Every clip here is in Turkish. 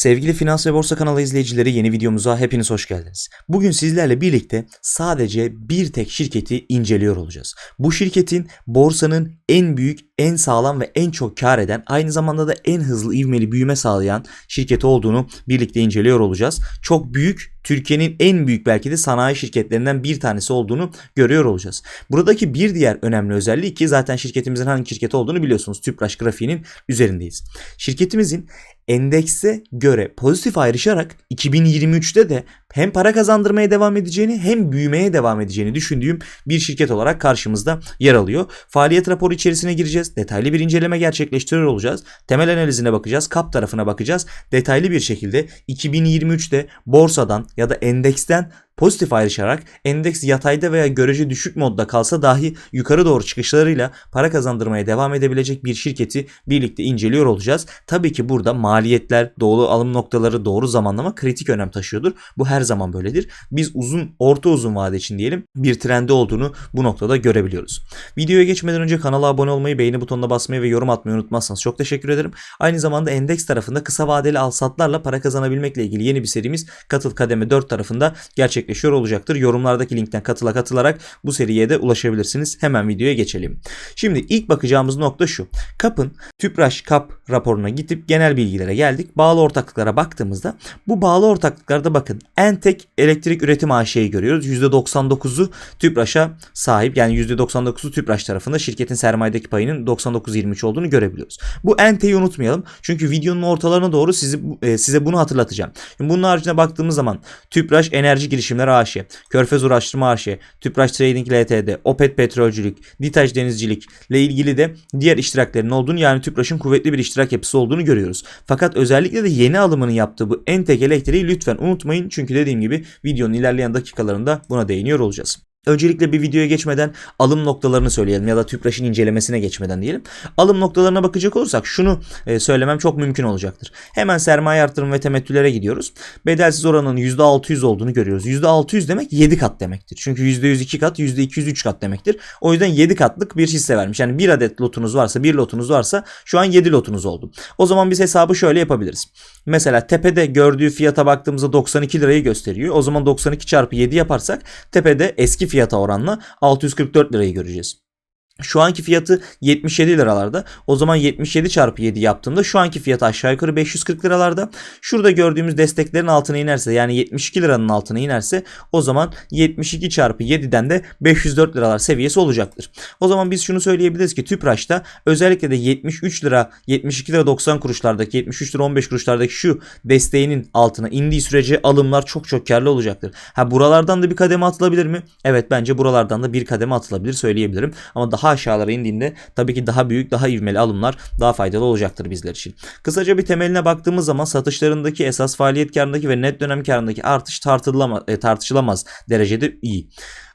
Sevgili Finans ve Borsa kanalı izleyicileri yeni videomuza hepiniz hoş geldiniz. Bugün sizlerle birlikte sadece bir tek şirketi inceliyor olacağız. Bu şirketin borsanın en büyük, en sağlam ve en çok kar eden, aynı zamanda da en hızlı ivmeli büyüme sağlayan şirketi olduğunu birlikte inceliyor olacağız. Çok büyük, Türkiye'nin en büyük belki de sanayi şirketlerinden bir tanesi olduğunu görüyor olacağız. Buradaki bir diğer önemli özelliği ki zaten şirketimizin hangi şirket olduğunu biliyorsunuz. Tüpraş grafiğinin üzerindeyiz. Şirketimizin endekse göre pozitif ayrışarak 2023'te de hem para kazandırmaya devam edeceğini hem büyümeye devam edeceğini düşündüğüm bir şirket olarak karşımızda yer alıyor. Faaliyet raporu içerisine gireceğiz. Detaylı bir inceleme gerçekleştiriyor olacağız. Temel analizine bakacağız. Kap tarafına bakacağız. Detaylı bir şekilde 2023'te borsadan ya da endeksten pozitif ayrışarak endeks yatayda veya görece düşük modda kalsa dahi yukarı doğru çıkışlarıyla para kazandırmaya devam edebilecek bir şirketi birlikte inceliyor olacağız. Tabii ki burada maliyetler, doğru alım noktaları, doğru zamanlama kritik önem taşıyordur. Bu her zaman böyledir. Biz uzun, orta uzun vade için diyelim bir trende olduğunu bu noktada görebiliyoruz. Videoya geçmeden önce kanala abone olmayı, beğeni butonuna basmayı ve yorum atmayı unutmazsanız çok teşekkür ederim. Aynı zamanda endeks tarafında kısa vadeli alsatlarla para kazanabilmekle ilgili yeni bir serimiz Katıl Kademe 4 tarafında gerçekleşiyor olacaktır. Yorumlardaki linkten katıla katılarak bu seriye de ulaşabilirsiniz. Hemen videoya geçelim. Şimdi ilk bakacağımız nokta şu. Kapın Tüpraş Kap raporuna gidip genel bilgilere geldik. Bağlı ortaklıklara baktığımızda bu bağlı ortaklıklarda bakın Entek Elektrik Üretim AŞ'yi görüyoruz. %99'u Tüpraş'a sahip. Yani %99'u Tüpraş tarafında şirketin sermayedeki payının 99.23 olduğunu görebiliyoruz. Bu Entek'i unutmayalım. Çünkü videonun ortalarına doğru sizi e, size bunu hatırlatacağım. Şimdi bunun haricinde baktığımız zaman Tüpraş Enerji Girişimleri AŞ, Körfez Uğraştırma AŞ, Tüpraş Trading Ltd, Opet Petrolcülük, Ditaş Denizcilik ile ilgili de diğer iştiraklerin olduğunu yani Tüpraş'ın kuvvetli bir iştirak yapısı olduğunu görüyoruz. Fakat özellikle de yeni alımını yaptığı bu Entek Elektriği lütfen unutmayın. Çünkü dediğim gibi videonun ilerleyen dakikalarında buna değiniyor olacağız. Öncelikle bir videoya geçmeden alım noktalarını söyleyelim ya da Tüpraş'ın incelemesine geçmeden diyelim. Alım noktalarına bakacak olursak şunu e, söylemem çok mümkün olacaktır. Hemen sermaye artırım ve temettülere gidiyoruz. Bedelsiz oranının %600 olduğunu görüyoruz. %600 demek 7 kat demektir. Çünkü %100 2 kat, %200 3 kat demektir. O yüzden 7 katlık bir hisse vermiş. Yani bir adet lotunuz varsa, bir lotunuz varsa şu an 7 lotunuz oldu. O zaman biz hesabı şöyle yapabiliriz. Mesela tepede gördüğü fiyata baktığımızda 92 lirayı gösteriyor. O zaman 92 çarpı 7 yaparsak tepede eski fiyata oranla 644 lirayı göreceğiz. Şu anki fiyatı 77 liralarda. O zaman 77 çarpı 7 yaptığımda şu anki fiyatı aşağı yukarı 540 liralarda. Şurada gördüğümüz desteklerin altına inerse yani 72 liranın altına inerse o zaman 72 çarpı 7'den de 504 liralar seviyesi olacaktır. O zaman biz şunu söyleyebiliriz ki Tüpraş'ta özellikle de 73 lira 72 lira 90 kuruşlardaki 73 lira 15 kuruşlardaki şu desteğinin altına indiği sürece alımlar çok çok karlı olacaktır. Ha buralardan da bir kademe atılabilir mi? Evet bence buralardan da bir kademe atılabilir söyleyebilirim. Ama daha aşağılara indiğinde tabii ki daha büyük, daha ivmeli alımlar daha faydalı olacaktır bizler için. Kısaca bir temeline baktığımız zaman satışlarındaki esas faaliyet karındaki ve net dönem karındaki artış tartışılamaz, e, tartışılamaz derecede iyi.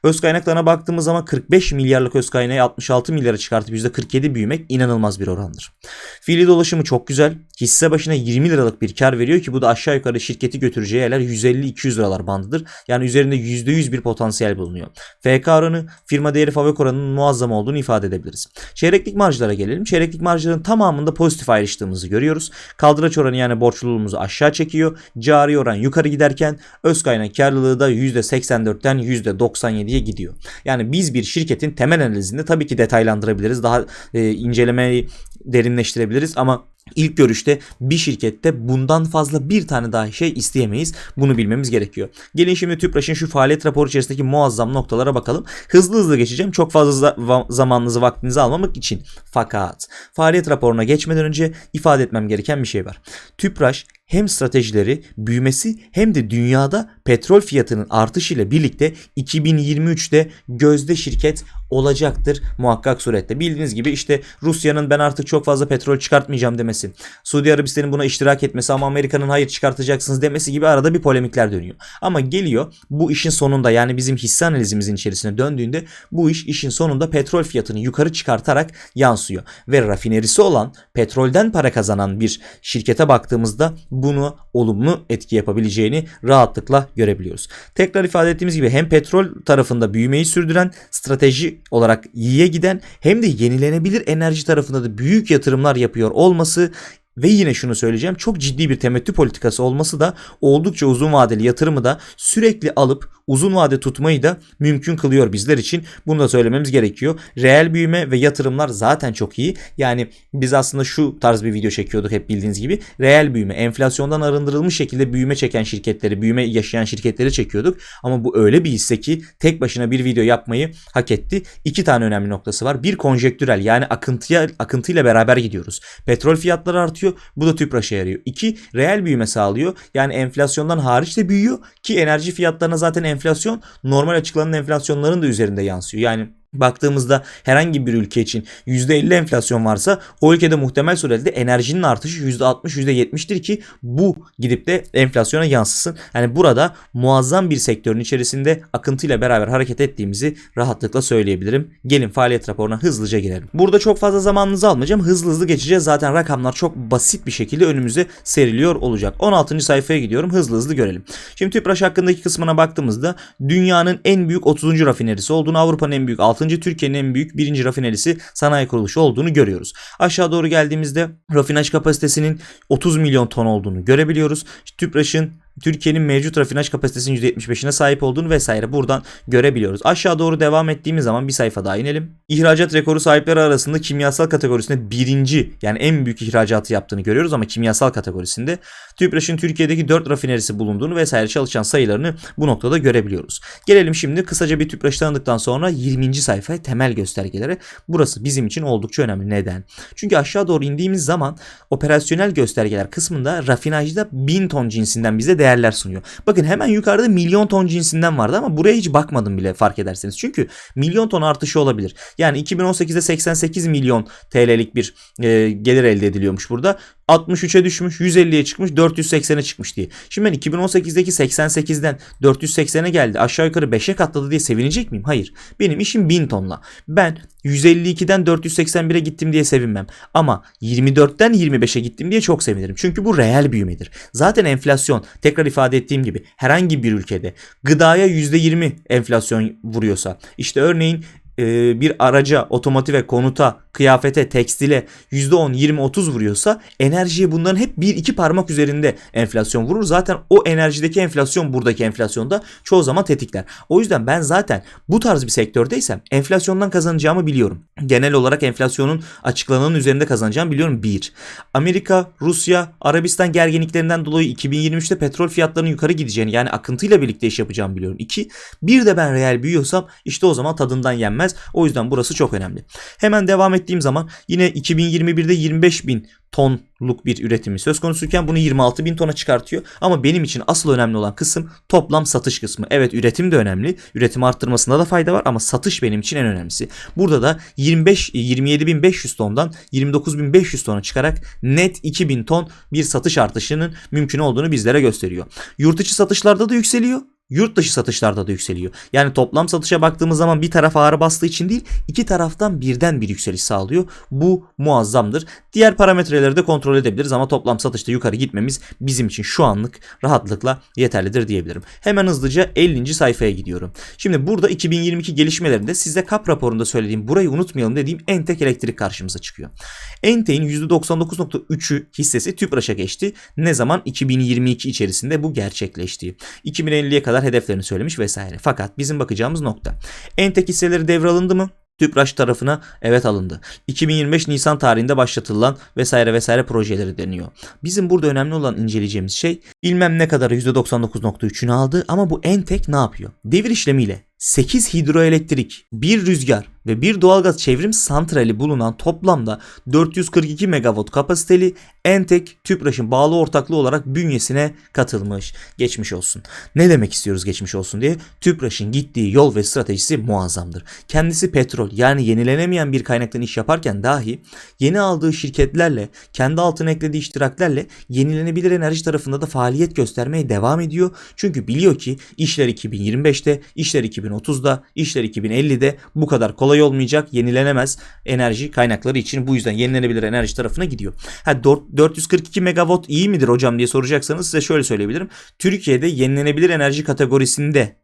Öz kaynaklarına baktığımız zaman 45 milyarlık öz kaynağı 66 milyara çıkartıp %47 büyümek inanılmaz bir orandır. Fiili dolaşımı çok güzel. Hisse başına 20 liralık bir kar veriyor ki bu da aşağı yukarı şirketi götüreceği yerler 150-200 liralar bandıdır. Yani üzerinde %100 bir potansiyel bulunuyor. FK oranı firma değeri fabrik oranının muazzam olduğunu ifade edebiliriz. Çeyreklik marjlara gelelim. Çeyreklik marjların tamamında pozitif ayrıştığımızı görüyoruz. Kaldıraç oranı yani borçluluğumuzu aşağı çekiyor. Cari oran yukarı giderken öz kaynak karlılığı da %84'ten %97'ye gidiyor. Yani biz bir şirketin temel analizinde tabii ki detaylandırabiliriz. Daha e, incelemeyi derinleştirebiliriz ama İlk görüşte bir şirkette bundan fazla bir tane daha şey isteyemeyiz. Bunu bilmemiz gerekiyor. Gelin şimdi Tüpraş'ın şu faaliyet raporu içerisindeki muazzam noktalara bakalım. Hızlı hızlı geçeceğim. Çok fazla zamanınızı vaktinizi almamak için. Fakat faaliyet raporuna geçmeden önce ifade etmem gereken bir şey var. Tüpraş hem stratejileri büyümesi hem de dünyada petrol fiyatının artışıyla birlikte 2023'te gözde şirket olacaktır muhakkak surette. Bildiğiniz gibi işte Rusya'nın ben artık çok fazla petrol çıkartmayacağım demesi, Suudi Arabistan'ın buna iştirak etmesi ama Amerika'nın hayır çıkartacaksınız demesi gibi arada bir polemikler dönüyor. Ama geliyor bu işin sonunda yani bizim hisse analizimizin içerisine döndüğünde bu iş işin sonunda petrol fiyatını yukarı çıkartarak yansıyor. Ve rafinerisi olan petrolden para kazanan bir şirkete baktığımızda bunu olumlu etki yapabileceğini rahatlıkla görebiliyoruz. Tekrar ifade ettiğimiz gibi hem petrol tarafında büyümeyi sürdüren strateji olarak iyiye giden hem de yenilenebilir enerji tarafında da büyük yatırımlar yapıyor olması ve yine şunu söyleyeceğim çok ciddi bir temettü politikası olması da oldukça uzun vadeli yatırımı da sürekli alıp uzun vade tutmayı da mümkün kılıyor bizler için. Bunu da söylememiz gerekiyor. Reel büyüme ve yatırımlar zaten çok iyi. Yani biz aslında şu tarz bir video çekiyorduk hep bildiğiniz gibi. Reel büyüme, enflasyondan arındırılmış şekilde büyüme çeken şirketleri, büyüme yaşayan şirketleri çekiyorduk. Ama bu öyle bir hisse ki tek başına bir video yapmayı hak etti. İki tane önemli noktası var. Bir konjektürel yani akıntıya akıntıyla beraber gidiyoruz. Petrol fiyatları artıyor. Bu da TÜPRAŞ'a yarıyor. İki reel büyüme sağlıyor. Yani enflasyondan hariç de büyüyor ki enerji fiyatlarına zaten enflasyon normal açıklanan enflasyonların da üzerinde yansıyor. Yani baktığımızda herhangi bir ülke için %50 enflasyon varsa o ülkede muhtemel surette enerjinin artışı %60 %70'tir ki bu gidip de enflasyona yansısın. Yani burada muazzam bir sektörün içerisinde akıntıyla beraber hareket ettiğimizi rahatlıkla söyleyebilirim. Gelin faaliyet raporuna hızlıca girelim. Burada çok fazla zamanınızı almayacağım. Hızlı hızlı geçeceğiz. Zaten rakamlar çok basit bir şekilde önümüze seriliyor olacak. 16. sayfaya gidiyorum. Hızlı hızlı görelim. Şimdi TÜPRAŞ hakkındaki kısmına baktığımızda dünyanın en büyük 30. rafinerisi olduğunu, Avrupa'nın en büyük 6. Türkiye'nin en büyük 1. rafinerisi sanayi kuruluşu olduğunu görüyoruz. Aşağı doğru geldiğimizde rafinaj kapasitesinin 30 milyon ton olduğunu görebiliyoruz. TÜPRAŞ'ın Türkiye'nin mevcut rafinaj kapasitesinin %75'ine sahip olduğunu vesaire buradan görebiliyoruz. Aşağı doğru devam ettiğimiz zaman bir sayfa daha inelim. İhracat rekoru sahipleri arasında kimyasal kategorisinde birinci yani en büyük ihracatı yaptığını görüyoruz ama kimyasal kategorisinde TÜPRAŞ'ın Türkiye'deki 4 rafinerisi bulunduğunu vesaire çalışan sayılarını bu noktada görebiliyoruz. Gelelim şimdi kısaca bir TÜPRAŞ'ı tanıdıktan sonra 20. sayfaya temel göstergelere. Burası bizim için oldukça önemli. Neden? Çünkü aşağı doğru indiğimiz zaman operasyonel göstergeler kısmında rafinajda 1000 ton cinsinden bize değerler sunuyor. Bakın hemen yukarıda milyon ton cinsinden vardı ama buraya hiç bakmadım bile fark ederseniz. Çünkü milyon ton artışı olabilir. Yani 2018'de 88 milyon TL'lik bir e, gelir elde ediliyormuş burada. 63'e düşmüş, 150'ye çıkmış, 480'e çıkmış diye. Şimdi ben 2018'deki 88'den 480'e geldi. Aşağı yukarı 5'e katladı diye sevinecek miyim? Hayır. Benim işim 1000 tonla. Ben 152'den 481'e gittim diye sevinmem. Ama 24'ten 25'e gittim diye çok sevinirim. Çünkü bu reel büyümedir. Zaten enflasyon tekrar ifade ettiğim gibi herhangi bir ülkede gıdaya %20 enflasyon vuruyorsa işte örneğin e, bir araca, otomotive, konuta, kıyafete, tekstile %10, 20, 30 vuruyorsa enerjiye bunların hep bir iki parmak üzerinde enflasyon vurur. Zaten o enerjideki enflasyon buradaki enflasyonda çoğu zaman tetikler. O yüzden ben zaten bu tarz bir sektördeysem enflasyondan kazanacağımı biliyorum. Genel olarak enflasyonun açıklananın üzerinde kazanacağımı biliyorum. Bir. Amerika, Rusya, Arabistan gerginliklerinden dolayı 2023'te petrol fiyatlarının yukarı gideceğini yani akıntıyla birlikte iş yapacağımı biliyorum. İki. Bir de ben reel büyüyorsam işte o zaman tadından yenmez edilmez. O yüzden burası çok önemli. Hemen devam ettiğim zaman yine 2021'de 25 bin tonluk bir üretimi söz konusuyken bunu 26 bin tona çıkartıyor. Ama benim için asıl önemli olan kısım toplam satış kısmı. Evet üretim de önemli. Üretim arttırmasında da fayda var ama satış benim için en önemlisi. Burada da 25 27.500 tondan 29.500 tona çıkarak net 2000 ton bir satış artışının mümkün olduğunu bizlere gösteriyor. Yurt içi satışlarda da yükseliyor yurt dışı satışlarda da yükseliyor. Yani toplam satışa baktığımız zaman bir taraf ağrı bastığı için değil iki taraftan birden bir yükseliş sağlıyor. Bu muazzamdır. Diğer parametreleri de kontrol edebiliriz ama toplam satışta yukarı gitmemiz bizim için şu anlık rahatlıkla yeterlidir diyebilirim. Hemen hızlıca 50. sayfaya gidiyorum. Şimdi burada 2022 gelişmelerinde size KAP raporunda söylediğim burayı unutmayalım dediğim Entek Elektrik karşımıza çıkıyor. Entek'in %99.3'ü hissesi TÜPRAŞ'a geçti. Ne zaman? 2022 içerisinde bu gerçekleşti. 2050'ye kadar kadar hedeflerini söylemiş vesaire. Fakat bizim bakacağımız nokta. Entek hisseleri devralındı mı? TÜPRAŞ tarafına evet alındı. 2025 Nisan tarihinde başlatılan vesaire vesaire projeleri deniyor. Bizim burada önemli olan inceleyeceğimiz şey bilmem ne kadar %99.3'ünü aldı ama bu Entek ne yapıyor? Devir işlemiyle 8 hidroelektrik, 1 rüzgar ve bir doğalgaz çevrim santrali bulunan toplamda 442 megawatt kapasiteli Entek TÜPRAŞ'ın bağlı ortaklığı olarak bünyesine katılmış. Geçmiş olsun. Ne demek istiyoruz geçmiş olsun diye? TÜPRAŞ'ın gittiği yol ve stratejisi muazzamdır. Kendisi petrol yani yenilenemeyen bir kaynaktan iş yaparken dahi yeni aldığı şirketlerle, kendi altına eklediği iştiraklerle yenilenebilir enerji tarafında da faaliyet göstermeye devam ediyor. Çünkü biliyor ki işler 2025'te, işler 2030'da, işler 2050'de bu kadar kolay olmayacak, yenilenemez enerji kaynakları için bu yüzden yenilenebilir enerji tarafına gidiyor. Ha 442 megawatt iyi midir hocam diye soracaksanız size şöyle söyleyebilirim. Türkiye'de yenilenebilir enerji kategorisinde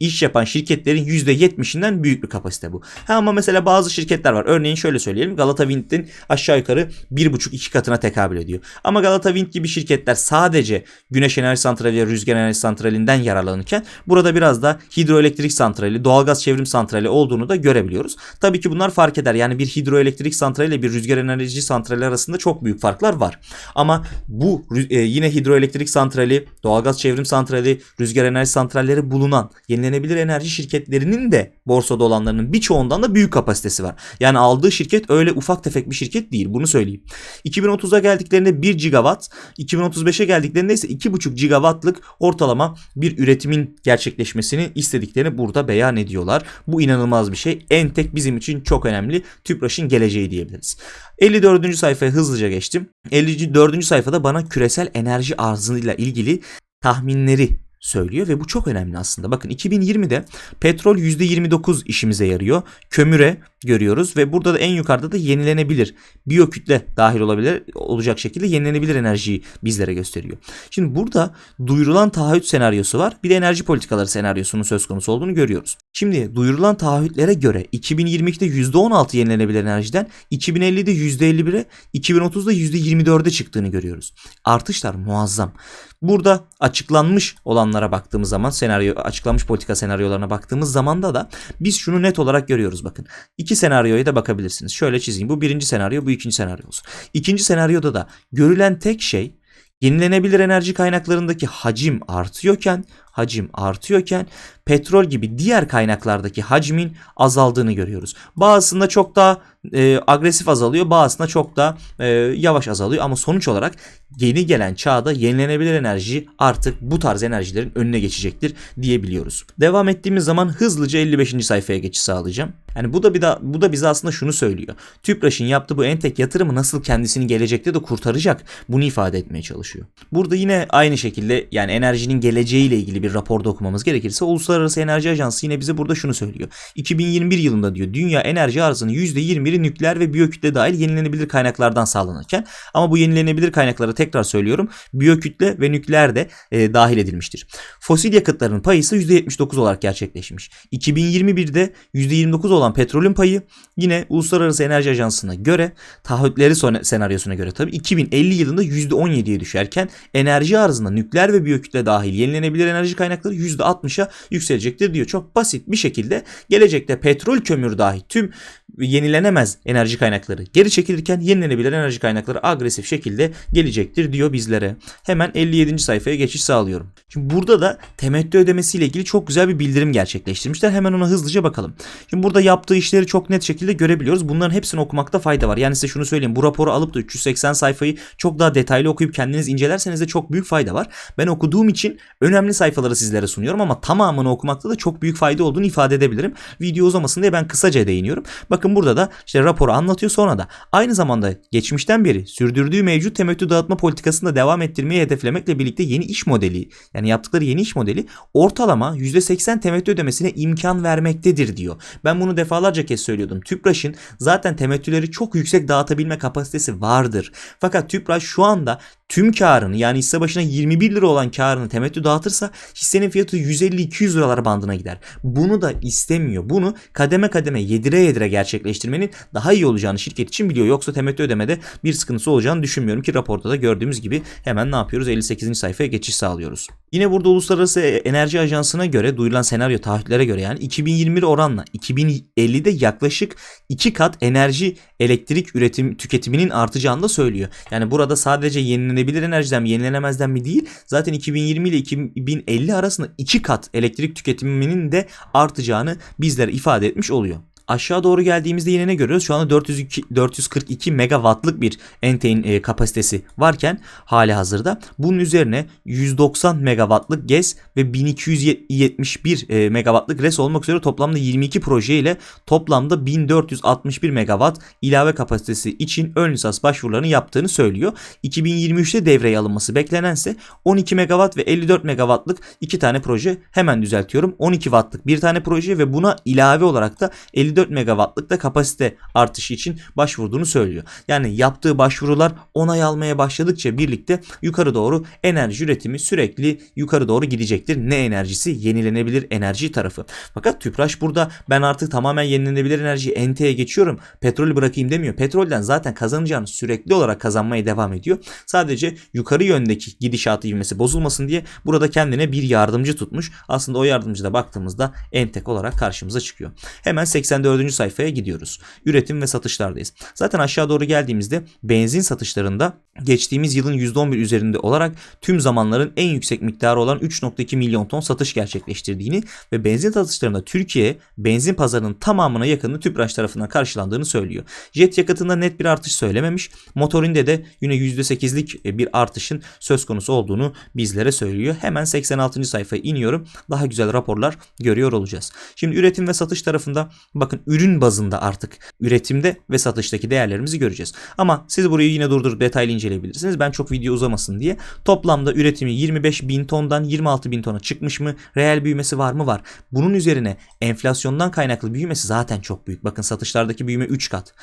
iş yapan şirketlerin %70'inden büyük bir kapasite bu. Ha ama mesela bazı şirketler var. Örneğin şöyle söyleyelim. Galata Wind'in aşağı yukarı 1,5-2 katına tekabül ediyor. Ama Galata Wind gibi şirketler sadece güneş enerji santrali ve rüzgar enerji santralinden yararlanırken burada biraz da hidroelektrik santrali, doğalgaz çevrim santrali olduğunu da görebiliyoruz. Tabii ki bunlar fark eder. Yani bir hidroelektrik santrali ile bir rüzgar enerji santrali arasında çok büyük farklar var. Ama bu e, yine hidroelektrik santrali, doğalgaz çevrim santrali, rüzgar enerji santralleri bulunan yenilenebilir enerji şirketlerinin de borsada olanlarının birçoğundan da büyük kapasitesi var. Yani aldığı şirket öyle ufak tefek bir şirket değil. Bunu söyleyeyim. 2030'a geldiklerinde 1 gigawatt, 2035'e geldiklerinde ise 2,5 gigawattlık ortalama bir üretimin gerçekleşmesini istediklerini burada beyan ediyorlar. Bu inanılmaz bir şey. Entek bizim için çok önemli. Tüpraş'ın geleceği diyebiliriz. 54. sayfaya hızlıca geçtim. 54. sayfada bana küresel enerji arzıyla ilgili tahminleri söylüyor ve bu çok önemli aslında. Bakın 2020'de petrol %29 işimize yarıyor. Kömüre görüyoruz ve burada da en yukarıda da yenilenebilir biyokütle dahil olabilir olacak şekilde yenilenebilir enerjiyi bizlere gösteriyor. Şimdi burada duyurulan taahhüt senaryosu var. Bir de enerji politikaları senaryosunun söz konusu olduğunu görüyoruz. Şimdi duyurulan taahhütlere göre 2022'de %16 yenilenebilir enerjiden 2050'de %51'e 2030'da %24'e çıktığını görüyoruz. Artışlar muazzam. Burada açıklanmış olanlara baktığımız zaman senaryo açıklanmış politika senaryolarına baktığımız zaman da da biz şunu net olarak görüyoruz bakın. İki senaryoya da bakabilirsiniz. Şöyle çizeyim. Bu birinci senaryo, bu ikinci senaryo olsun. İkinci senaryoda da görülen tek şey yenilenebilir enerji kaynaklarındaki hacim artıyorken hacim artıyorken petrol gibi diğer kaynaklardaki hacmin azaldığını görüyoruz. Bazısında çok daha e, agresif azalıyor, bazısında çok daha e, yavaş azalıyor ama sonuç olarak yeni gelen çağda yenilenebilir enerji artık bu tarz enerjilerin önüne geçecektir diyebiliyoruz. Devam ettiğimiz zaman hızlıca 55. sayfaya geçiş sağlayacağım. Yani bu da bir da bu da bize aslında şunu söylüyor. Tüpraş'ın yaptığı bu entek yatırımı nasıl kendisini gelecekte de kurtaracak bunu ifade etmeye çalışıyor. Burada yine aynı şekilde yani enerjinin geleceğiyle ilgili bir raporda okumamız gerekirse Uluslararası Enerji Ajansı yine bize burada şunu söylüyor. 2021 yılında diyor dünya enerji arzının %21'i nükleer ve biyokütle dahil yenilenebilir kaynaklardan sağlanırken ama bu yenilenebilir kaynaklara tekrar söylüyorum biyokütle ve nükleer de e, dahil edilmiştir. Fosil yakıtların payı ise %79 olarak gerçekleşmiş. 2021'de %29 olan petrolün payı yine Uluslararası Enerji Ajansı'na göre taahhütleri senaryosuna göre tabii 2050 yılında %17'ye düşerken enerji arzında nükleer ve biyokütle dahil yenilenebilir enerji kaynakları %60'a yükselecektir diyor. Çok basit bir şekilde gelecekte petrol kömür dahil tüm yenilenemez enerji kaynakları geri çekilirken yenilenebilir enerji kaynakları agresif şekilde gelecektir diyor bizlere. Hemen 57. sayfaya geçiş sağlıyorum. Şimdi burada da temettü ödemesiyle ilgili çok güzel bir bildirim gerçekleştirmişler. Hemen ona hızlıca bakalım. Şimdi burada yaptığı işleri çok net şekilde görebiliyoruz. Bunların hepsini okumakta fayda var. Yani size şunu söyleyeyim. Bu raporu alıp da 380 sayfayı çok daha detaylı okuyup kendiniz incelerseniz de çok büyük fayda var. Ben okuduğum için önemli sayfaları sizlere sunuyorum ama tamamını okumakta da çok büyük fayda olduğunu ifade edebilirim. Video uzamasın diye ben kısaca değiniyorum. Bakın burada da işte raporu anlatıyor sonra da aynı zamanda geçmişten beri sürdürdüğü mevcut temettü dağıtma politikasını da devam ettirmeyi hedeflemekle birlikte yeni iş modeli yani yaptıkları yeni iş modeli ortalama %80 temettü ödemesine imkan vermektedir diyor. Ben bunu defalarca kez söylüyordum. Tüpraş'ın zaten temettüleri çok yüksek dağıtabilme kapasitesi vardır. Fakat Tüpraş şu anda tüm karını yani hisse başına 21 lira olan karını temettü dağıtırsa hissenin fiyatı 150-200 liralar bandına gider. Bunu da istemiyor. Bunu kademe kademe yedire yedire gerçekleştirmenin daha iyi olacağını şirket için biliyor. Yoksa temettü ödemede bir sıkıntısı olacağını düşünmüyorum ki raporda da gördüğümüz gibi hemen ne yapıyoruz? 58. sayfaya geçiş sağlıyoruz. Yine burada Uluslararası Enerji Ajansı'na göre duyurulan senaryo taahhütlere göre yani 2021 oranla 2050'de yaklaşık 2 kat enerji elektrik üretim tüketiminin artacağını da söylüyor. Yani burada sadece yenilenebilir enerjiden mi yenilenemezden mi değil zaten 2020 ile 2050 arasında 2 kat elektrik tüketiminin de artacağını bizlere ifade etmiş oluyor. Aşağı doğru geldiğimizde yine ne görüyoruz? Şu anda 402, 442 megawattlık bir Entain e, kapasitesi varken hali hazırda bunun üzerine 190 megawattlık GES ve 1271 e, megawattlık RES olmak üzere toplamda 22 proje ile toplamda 1461 megawatt ilave kapasitesi için ön lisans başvurularını yaptığını söylüyor. 2023'te devreye alınması beklenense 12 megawatt ve 54 megawattlık iki tane proje hemen düzeltiyorum. 12 wattlık bir tane proje ve buna ilave olarak da 54 54 megawattlık da kapasite artışı için başvurduğunu söylüyor. Yani yaptığı başvurular onay almaya başladıkça birlikte yukarı doğru enerji üretimi sürekli yukarı doğru gidecektir. Ne enerjisi? Yenilenebilir enerji tarafı. Fakat Tüpraş burada ben artık tamamen yenilenebilir enerji NT'ye geçiyorum. Petrolü bırakayım demiyor. Petrolden zaten kazanacağını sürekli olarak kazanmaya devam ediyor. Sadece yukarı yöndeki gidişatı ivmesi bozulmasın diye burada kendine bir yardımcı tutmuş. Aslında o yardımcı da baktığımızda Entek olarak karşımıza çıkıyor. Hemen 84. sayfaya gidiyoruz. Üretim ve satışlardayız. Zaten aşağı doğru geldiğimizde benzin satışlarında geçtiğimiz yılın %11 üzerinde olarak tüm zamanların en yüksek miktarı olan 3.2 milyon ton satış gerçekleştirdiğini ve benzin satışlarında Türkiye benzin pazarının tamamına yakını Tüpraş tarafından karşılandığını söylüyor. Jet yakıtında net bir artış söylememiş. Motorinde de yine %8'lik bir artışın söz konusu olduğunu bizlere söylüyor. Hemen 86. sayfaya iniyorum. Daha güzel raporlar görüyor olacağız. Şimdi üretim ve satış tarafında bakın ürün bazında artık üretimde ve satıştaki değerlerimizi göreceğiz. Ama siz burayı yine durdurup detaylı inceleyebilirsiniz. Ben çok video uzamasın diye. Toplamda üretimi 25 bin tondan 26 bin tona çıkmış mı? Reel büyümesi var mı? Var. Bunun üzerine enflasyondan kaynaklı büyümesi zaten çok büyük. Bakın satışlardaki büyüme 3 kat.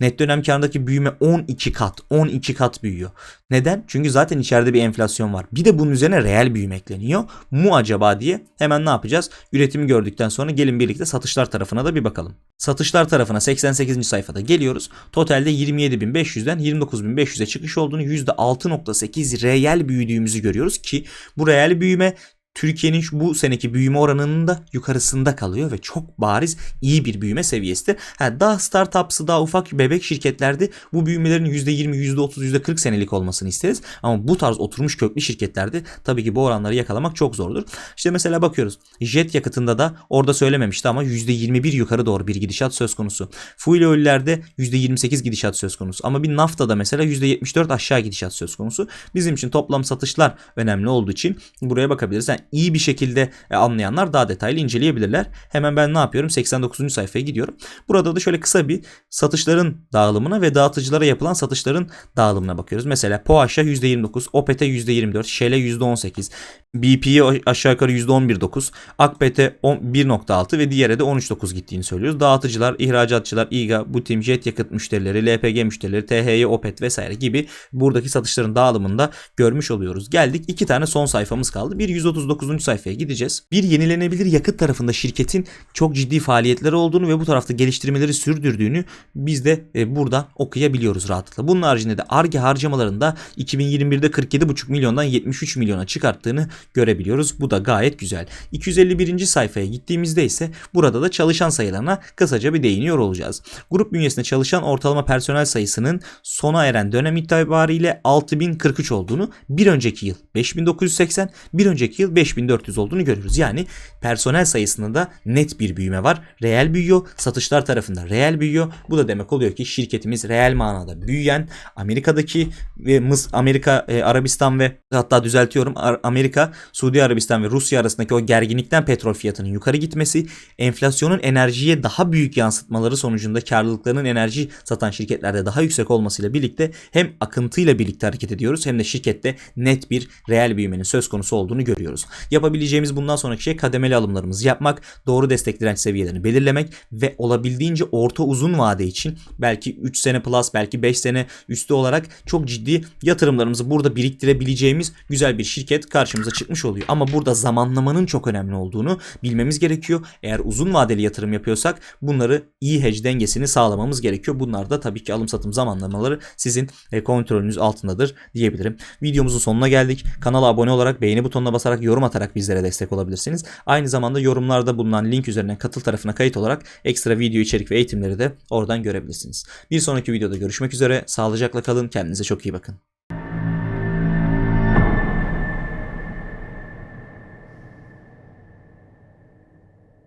Net dönem karındaki büyüme 12 kat. 12 kat büyüyor. Neden? Çünkü zaten içeride bir enflasyon var. Bir de bunun üzerine reel büyüme ekleniyor. Mu acaba diye hemen ne yapacağız? Üretimi gördükten sonra gelin birlikte satışlar tarafına da bir bakalım. Satışlar tarafına 88. sayfada geliyoruz. Totalde 27.500'den 29.500'e çıkış olduğunu %6.8 reel büyüdüğümüzü görüyoruz ki bu reel büyüme Türkiye'nin bu seneki büyüme oranının da yukarısında kalıyor ve çok bariz iyi bir büyüme seviyesidir. Ha, daha startupsı daha ufak bebek şirketlerde bu büyümelerin %20, %30, %40 senelik olmasını isteriz. Ama bu tarz oturmuş köklü şirketlerde tabii ki bu oranları yakalamak çok zordur. İşte mesela bakıyoruz. Jet yakıtında da orada söylememişti ama %21 yukarı doğru bir gidişat söz konusu. Fuel oil'lerde %28 gidişat söz konusu. Ama bir naftada mesela %74 aşağı gidişat söz konusu. Bizim için toplam satışlar önemli olduğu için buraya bakabiliriz. Yani iyi bir şekilde e, anlayanlar daha detaylı inceleyebilirler. Hemen ben ne yapıyorum? 89. sayfaya gidiyorum. Burada da şöyle kısa bir satışların dağılımına ve dağıtıcılara yapılan satışların dağılımına bakıyoruz. Mesela POAŞ'a %29, OPET'e %24, Shell'e %18, BP'ye aşağı yukarı %11.9, Akpet'e 1.6 ve diğere de 13.9 gittiğini söylüyoruz. Dağıtıcılar, ihracatçılar, İGA, Butim, Jet yakıt müşterileri, LPG müşterileri, THY, OPET vesaire gibi buradaki satışların dağılımında görmüş oluyoruz. Geldik iki tane son sayfamız kaldı. Bir 139. sayfaya gideceğiz. Bir yenilenebilir yakıt tarafında şirketin çok ciddi faaliyetleri olduğunu ve bu tarafta geliştirmeleri sürdürdüğünü biz de e, buradan okuyabiliyoruz rahatlıkla. Bunun haricinde de ARGE harcamalarında 2021'de 47,5 milyondan 73 milyona çıkarttığını görebiliyoruz. Bu da gayet güzel. 251. sayfaya gittiğimizde ise burada da çalışan sayılarına kısaca bir değiniyor olacağız. Grup bünyesinde çalışan ortalama personel sayısının sona eren dönem itibariyle 6043 olduğunu, bir önceki yıl 5980, bir önceki yıl 5400 olduğunu görüyoruz. Yani personel sayısında da net bir büyüme var. Reel büyüyor, satışlar tarafında reel büyüyor. Bu da demek oluyor ki şirketimiz reel manada büyüyen Amerika'daki ve Mıs Amerika, e, Arabistan ve hatta düzeltiyorum Ar- Amerika, Suudi Arabistan ve Rusya arasındaki o gerginlikten petrol fiyatının yukarı gitmesi, enflasyonun enerjiye daha büyük yansıtmaları sonucunda karlılıklarının enerji satan şirketlerde daha yüksek olmasıyla birlikte hem akıntıyla birlikte hareket ediyoruz hem de şirkette net bir reel büyümenin söz konusu olduğunu görüyoruz. Yapabileceğimiz bundan sonraki şey kademeli alımlarımızı yapmak, doğru destek direnç seviyelerini belirlemek ve olabildiğince orta uzun vade için belki 3 sene plus belki 5 sene üstü olarak çok ciddi yatırımlarımızı burada biriktirebileceğimiz güzel bir şirket karşımıza çıkmış oluyor. Ama burada zamanlamanın çok önemli olduğunu bilmemiz gerekiyor. Eğer uzun vadeli yatırım yapıyorsak bunları iyi hedge dengesini sağlamamız gerekiyor. Bunlar da tabii ki alım satım zamanlamaları sizin e, kontrolünüz altındadır diyebilirim. Videomuzun sonuna geldik. Kanala abone olarak beğeni butonuna basarak yorum atarak bizlere destek olabilirsiniz. Aynı zamanda yorumlarda bulunan link üzerinden katıl tarafına kayıt olarak ekstra video içerik ve eğitimleri de oradan görebilirsiniz. Bir sonraki videoda görüşmek üzere. Sağlıcakla kalın. Kendinize çok iyi bakın.